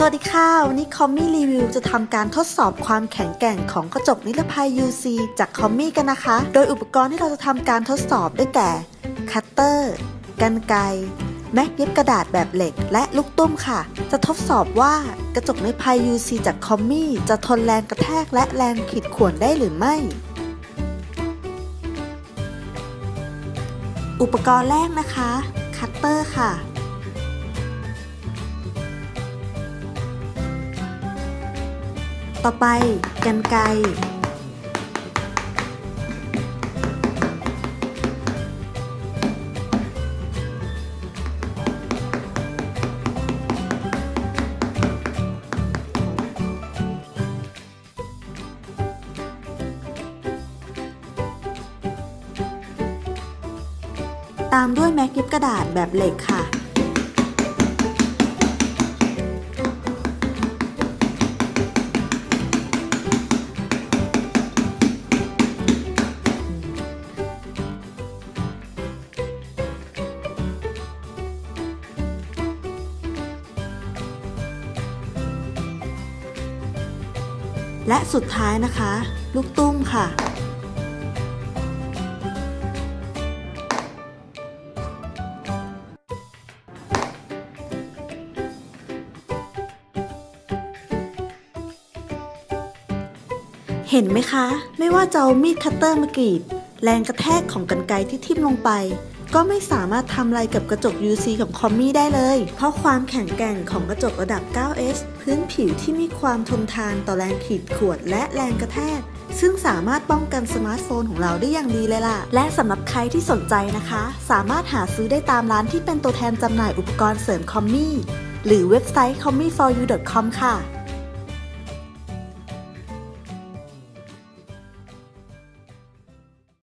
สวัสดีค่ะ วันนี้คอมมี่รีวิวจะทำการทดสอบความแข็งแกร่งของกระจกนิรภัย UC จากคอมมี่กันนะคะ โดยอุปกรณ์ที่เราจะทำการทดสอบได้แก่ คัตเตอร์กันไกแม็กเย็บกระดาษแบบเหล็ก และลูกตุ้มค่ะ จะทดสอบว่ากระจกนิรภัย UC จากคอมมี่จะทนแรงกระแทกและแรงขีดข่วนได้หรือไม่ อุปกรณ์แรกนะคะ คัตเตอร์ค่ะ ต่อไปกันไกตามด้วยแม็กเย็บกระดาษแบบเหล็กค่ะ และสุดท้ายนะคะ ลูกตุ้มค่ะ เห็นไหมคะ ไม่ว่าจะเอามีดคัตเตอร์มากรีด แรงกระแทกของกันไกรที่ทิ่มลงไป ก็ไม่สามารถทำอะไรกับกระจก UC ของคอมมี่ได้เลย เพราะความแข็งแกร่งของกระจกระดับ 9H พื้นผิวที่มีความทนทานต่อแรงขีดข่วน และแรงกระแทกซึ่งสามารถป้องกันสมาร์ทโฟนของเราได้อย่างดีเลยล่ะ และสำหรับใครที่สนใจนะคะ สามารถหาซื้อได้ตามร้านที่เป็นตัวแทนจำหน่ายอุปกรณ์เสริมคอมมี่ หรือเว็บไซต์ c o m m i4u.com ค่ะ